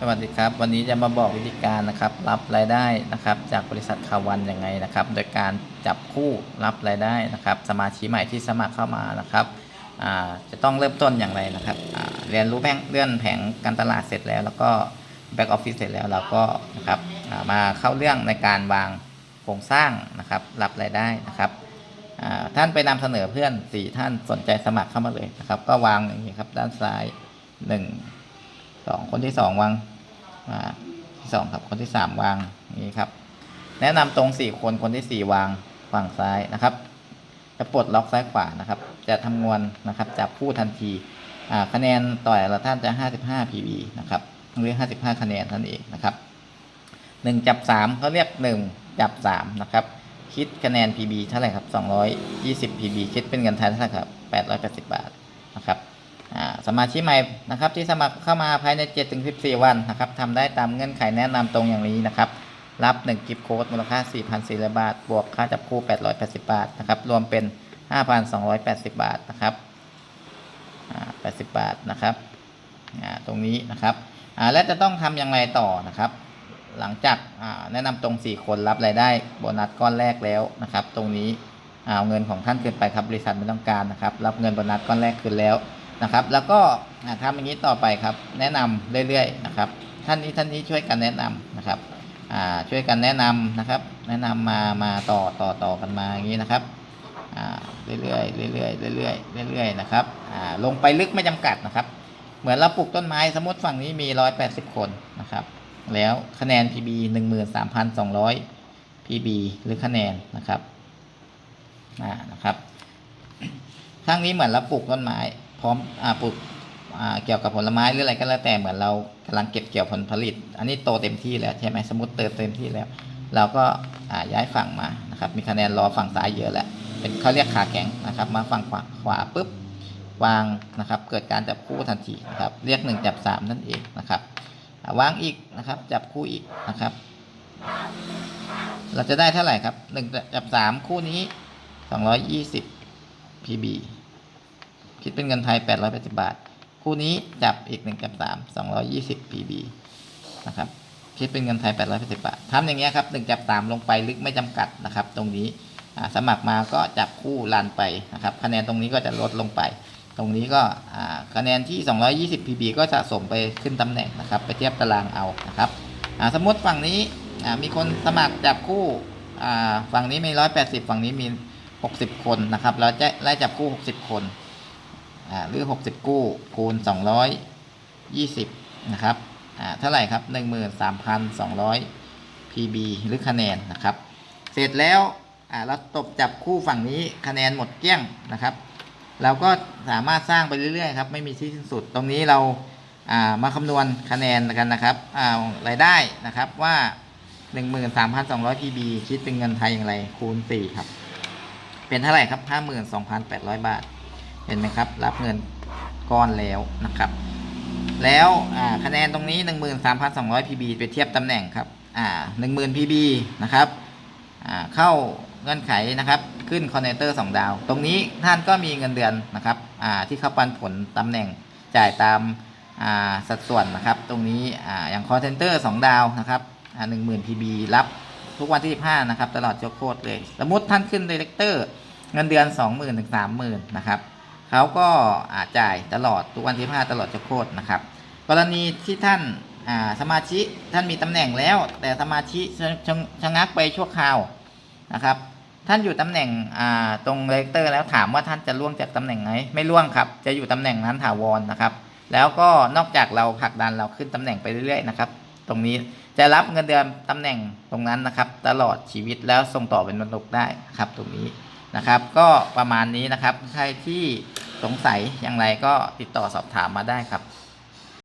สวัสดีครับ วันนี้จะมาบอกวิธีการนะครับ รับรายได้นะครับ จากบริษัทคาวันยังไงนะครับ โดยการจับคู่รับรายได้นะครับ สมาชิกใหม่ที่สมัครเข้ามานะครับจะต้องเริ่มต้นอย่างไรนะครับเรียนรู้แผงเลื่อนแผงการตลาดเสร็จแล้ว แล้วก็แบ็กออฟฟิศเสร็จแล้วเราก็นะครับมาเข้าเรื่องในการวางโครงสร้างนะครับ รับรายได้นะครับท่านไปนำเสนอเพื่อนสี่ท่านสนใจสมัครเข้ามาเลยนะครับ ก็วางอย่างนี้ครับด้านซ้ายหนึ่ง สองคนที่สองวางอ่าที่สองครับคนที่สามวางนี้ครับ แนะนำตรงสี่คนคนที่สี่วางฝั่งซ้ายนะครับ จะปลดล็อกซ้ายขวานะครับ จะทำงวนนะครับจับคู่ทันทีอ่าคะแนนต่อแต่ละท่านจะ55 PB นะครับหรือ55คะแนนนั่นเองนะครับหนึ่งจับสามเขาเรียกหนึ่งจับสามนะครับคิดคะแนน PB เท่าไหร่ครับ 220 PB คิดเป็นเงินไทยเท่าไหร่ครับ 880 บาทนะครับ สมาชิกใหม่นะครับที่สมัครเข้ามาภายใน 7-14 วันนะครับทำได้ตามเงื่อนไขแนะนำตรงอย่างนี้นะครับ รับ 1 กิฟต์โค้ดมูลค่า 4,400 บาท บวกค่าจับคู่ 880 บาทนะครับรวมเป็น 5,280 บาทนะครับ80 บาทนะครับตรงนี้นะครับและจะต้องทำอย่างไรต่อนะครับ หลังจากแนะนำตรง 4 คนรับรายได้โบนัสก้อนแรกแล้วนะครับ ตรงนี้เอาเงินของท่านคืนไปครับบริษัทไม่ต้องการนะครับ รับเงินโบนัสก้อนแรกคืนแล้ว นะครับ แล้วก็ทำอย่างนี้ต่อไปครับ แนะนำเรื่อยๆนะครับ ท่านนี้ท่านนี้ช่วยกันแนะนำนะครับช่วยกันแนะนำนะครับ แนะนำมามาต่อต่อต่อกันมาอย่างนี้นะครับเรื่อยๆเรื่อยๆเรื่อยๆเรื่อยๆนะครับลงไปลึกไม่จำกัดนะครับ เหมือนเราปลูกต้นไม้สมมติฝั่งนี้มี 180 คนนะครับ แล้วคะแนน PB 13,200 PB หรือคะแนนนะครับอ่านะครับครั้งนี้เหมือนเราปลูกต้นไม้ ร้อมอ่าปลูกอ่าเกี่ยวกับผลไม้หรืออะไรก็แล้วแต่เหมือนเรากำลังเก็บเกี่ยวผลผลิต อันนี้โตเต็มที่แล้วใช่ไหมสมมติเติมเต็มที่แล้ว เราก็อ่าย้ายฝั่งมานะครับมีคะแนนรอฝั่งซ้ายเยอะแหละเป็นเขาเรียกขาแข็งนะครับ มาฝั่งขวาขวาปุ๊บวางนะครับ เกิดการจับคู่ทันทีนะครับ เรียกหนึ่งจับสามนั่นเองนะครับวางอีกนะครับ จับคู่อีกนะครับ เราจะได้เท่าไหร่ครับหนึ่งจับสามคู่นี้สองร้อยยี่สิบ PB คิดเป็นเงินไทย 880 บาท คู่นี้จับอีก1กับ3 220 PB นะครับคิดเป็นเงินไทย 880 บาททำอย่างเงี้ยครับ1จับ3ลงไปลึกไม่จำกัดนะครับ ตรงนี้สมัครมาก็จับคู่ลันไปนะครับคะแนนตรงนี้ก็จะลดลงไป ตรงนี้ก็คะแนนที่ 220 PB ก็สะสมไปขึ้นตำแหน่งนะครับ ไปเทียบตารางเอานะครับสมมติฝั่งนี้มีคนสมัครจับคู่ฝั่งนี้มี 180 ฝั่งนี้มี 60 คนนะครับ เราจะไล่จับคู่ 60 คน หรือ 60 กู้คูณ 220 นะครับอ่าเท่าไหร่ครับ 13,200 PB หรือคะแนนนะครับ เสร็จแล้วเราตบจับคู่ฝั่งนี้คะแนนหมดเกลี้ยงนะครับ เราก็สามารถสร้างไปเรื่อยๆครับไม่มีที่สิ้นสุดตรงนี้เราามาคำนวณคะแนนกันนะครับอ่ารายได้นะครับว่า 13,200 PB คิดเป็นเงินไทยอย่างไรคูณ 4 ครับ เป็นเท่าไหร่ครับ 52,800 บาท เห็นไหมครับ รับเงินก้อนแล้วนะครับ แล้วคะแนนตรงนี้ 13,200 PB ไปเทียบตำแหน่งครับอ่า10,000 PB นะครับอ่าเข้าเงื่อนไขนะครับ ขึ้นคอนเนเตอร์ 2 ดาว ตรงนี้ท่านก็มีเงินเดือนนะครับอ่าที่เข้าปันผลตำแหน่งจ่ายตามอ่าสัดส่วนนะครับ ตรงนี้อ่าอย่างคอนเทนเตอร์ 2 ดาวนะครับอ่า10,000 PB รับทุกวันที่ 15 นะครับ ตลอดยกโคตรเลย สมมติท่านขึ้นดีเลกเตอร์ เงินเดือน 20,000ถึง30,000 นะครับ เขาก็อาจ่ายตลอดทุกวันที่5ตลอดจะโคตรนะครับ กรณีที่ท่านาสมาชิกท่านมีตำแหน่งแล้ว แต่สมาชิกชะชชะงักไปชั่วคราวนะครับท่านอยู่ตำแหน่งตรงเลกเตอร์แล้วถามว่าท่านจะล่วงจากตำแหน่งไหนไม่ล่วงครับ จะอยู่ตำแหน่งนั้นถาวรนะครับ แล้วก็นอกจากเราผลักดันเราขึ้นตำแหน่งไปเรื่อยๆนะครับ ตรงนี้จะรับเงินเดือนตำแหน่งตรงนั้นนะครับ ตลอดชีวิตแล้วส่งต่อเป็นมรดกได้ครับตรงนี้นะครับ ก็ประมาณนี้นะครับใครที่ สงสัยอย่างไรก็ติดต่อสอบถามมาได้ครับ